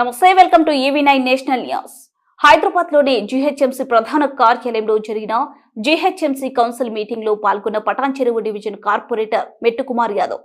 నమస్తే welcome to TV nine national news. హైదరాబాద్లోని GHMC ప్రధాన కార్యాలయంలో జరిగిన జీహెచ్ఎంసీ కౌన్సిల్ మీటింగ్లో పాల్గొన్న Patancheru division corporator Mettukumar Yadav.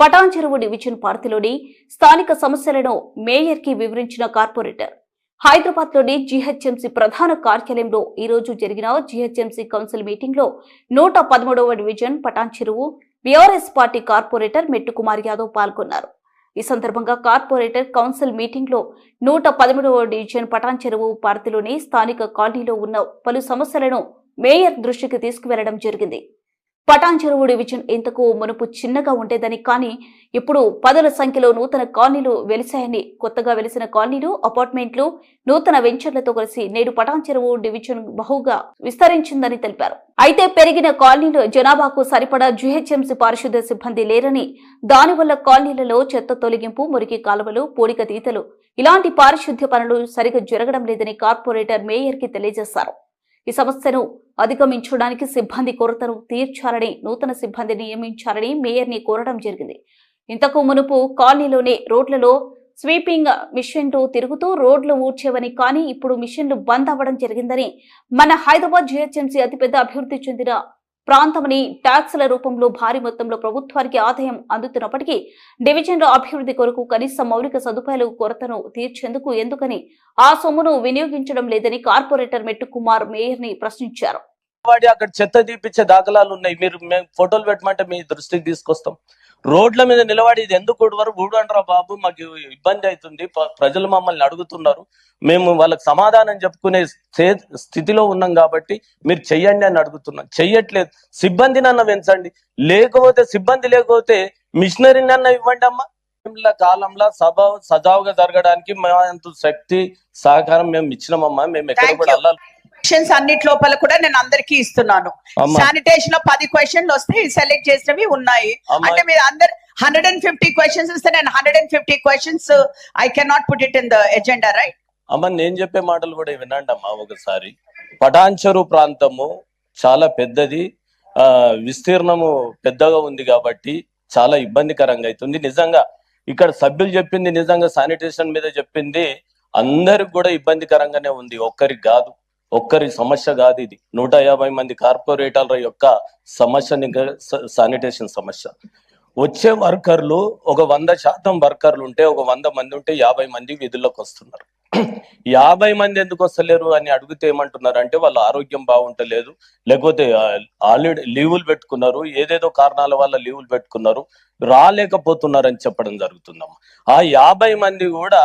Patancheru division పరిధిలోని స్థానిక సమస్యలను మేయర్కి వివరించిన కార్పొరేటర్. హైదరాబాద్లోని జీహెచ్ఎంసీ ప్రధాన కార్యాలయంలో ఈ రోజు జరిగిన జీహెచ్ఎంసీ కౌన్సిల్ మీటింగ్లో నూట పదమూడవ division Patancheru BRS party corporator Mettukumar Yadav పాల్గొన్నారు. ఈ సందర్భంగా కార్పొరేటర్ కౌన్సిల్ మీటింగ్లో నూట పదమూడవ డివిజన్ పటాన్ చెరువు పరిధిలోని స్థానిక కాలనీలో ఉన్న పలు సమస్యలను మేయర్ దృష్టికి తీసుకువెళ్ళడం జరిగింది. పటాన్ చెరువు డివిజన్ ఇంతకు మునుపు చిన్నగా ఉండేదని కానీ ఇప్పుడు పదుల సంఖ్యలో నూతన కాలనీలు వెలిశాయని కొత్తగా వెలిసిన కాలనీలు అపార్ట్మెంట్లు నూతన వెంచర్లతో కలిసి నేడు పటాన్ చెరువు డివిజన్ బహుగా విస్తరించిందని తెలిపారు. అయితే పెరిగిన కాలనీలు జనాభాకు సరిపడా జీహెచ్ఎంసీ పారిశుద్ధ్య సిబ్బంది లేరని దానివల్ల కాలనీలలో చెత్త తొలగింపు మురికి కాలువలు పూడిక తీతలు ఇలాంటి పారిశుద్ధ్య పనులు సరిగా జరగడం లేదని కార్పొరేటర్ మేయర్కి తెలియజేశారు. ఈ సమస్యను అధిగమించడానికి సిబ్బంది కొరతను తీర్చాలని నూతన సిబ్బంది నియమించాలని మేయర్ని కోరడం జరిగింది. ఇంతకు మునుపు కాలనీలోనే రోడ్లలో స్వీపింగ్ మిషన్లు తిరుగుతూ రోడ్లు ఊడ్చేవని కానీ ఇప్పుడు మిషన్లు బంద్ అవ్వడం జరిగిందని మన హైదరాబాద్ జిహెచ్ఎంసీ అతిపెద్ద అభివృద్ధి చెందిన ప్రాంతమని ట్యాక్సుల రూపంలో భారీ మొత్తంలో ప్రభుత్వానికి ఆదాయం అందుతున్నప్పటికీ డివిజన్ల అభివృద్ధి కొరకు కనీస మౌలిక సదుపాయాల కొరతను తీర్చేందుకు ఎందుకని ఆ సొమ్మును వినియోగించడం లేదని కార్పొరేటర్ మెట్టు కుమార్ మేయర్ని ప్రశ్నించారు. అక్కడ చెత్త తీపిచ్చే దాఖలాలు ఉన్నాయి. మీరు మేము ఫోటోలు పెట్టమంటే మీ దృష్టికి తీసుకొస్తాం. రోడ్ల మీద నిలబడి ఇది ఎందుకు ఊడవరు? ఊడండ్రా బాబు మాకు ఇబ్బంది అవుతుంది. ప్ర- ప్రజలు మమ్మల్ని అడుగుతున్నారు. మేము వాళ్ళకి సమాధానం చెప్పుకునే స్థే- స్థితిలో ఉన్నాం కాబట్టి మీరు చెయ్యండి అని అడుగుతున్నాం. చెయ్యట్లేదు. సిబ్బందిని అన్న పెంచండి లేకపోతే సిబ్బంది లేకపోతే మిషనరీని అన్న ఇవ్వండి అమ్మా. కాలంలో సభ సజావుగా జరగడానికి మా అంత శక్తి సహకారం మేము ఇచ్చినామమ్మా. మేము ఎక్కడ కూడా. అల్లాలి క్వశ్చన్స్ అన్నిటి లోపల కూడా నేను అందరికి ఇస్తున్నాను. శానిటేషన్లో పది క్వశ్చన్లు వస్తే సెలెక్ట్ చేసినవి ఉన్నాయి. అంటే మీరు అందరు హండ్రెడ్ అండ్ ఫిఫ్టీ క్వశ్చన్స్ ఇస్తే నేను hundred and fifty questions I can not put it in the agenda right అమ్మ నేను చెప్పే మాటలు కూడా వినండి అమ్మా ఒకసారి. పటాన్చెరు ప్రాంతము చాలా పెద్దది ఆ విస్తీర్ణము పెద్దగా ఉంది కాబట్టి చాలా ఇబ్బందికరంగా అవుతుంది నిజంగా ఇక్కడ సభ్యులు చెప్పింది నిజంగా శానిటేషన్ మీద చెప్పింది అందరికి కూడా ఇబ్బందికరంగానే ఉంది. ఒక్కరికి కాదు. ఒక్కరి సమస్య కాదు ఇది. నూట యాభై మంది కార్పొరేటర్ల యొక్క సమస్య శానిటేషన్ సమస్య. వచ్చే వర్కర్లు ఒక వంద శాతం వర్కర్లు ఉంటే ఒక వంద మంది ఉంటే యాభై మంది విధుల్లోకి వస్తున్నారు. యాభై మంది ఎందుకు వస్తలేరు అని అడిగితే ఏమంటున్నారు అంటే వాళ్ళ ఆరోగ్యం బాగుంటలేదు. లేకపోతే ఆల్రెడీ లీవులు పెట్టుకున్నారు. ఏదేదో కారణాల వల్ల లీవులు పెట్టుకున్నారు. రాలేకపోతున్నారని చెప్పడం జరుగుతుందమ్మా. ఆ యాభై మంది కూడా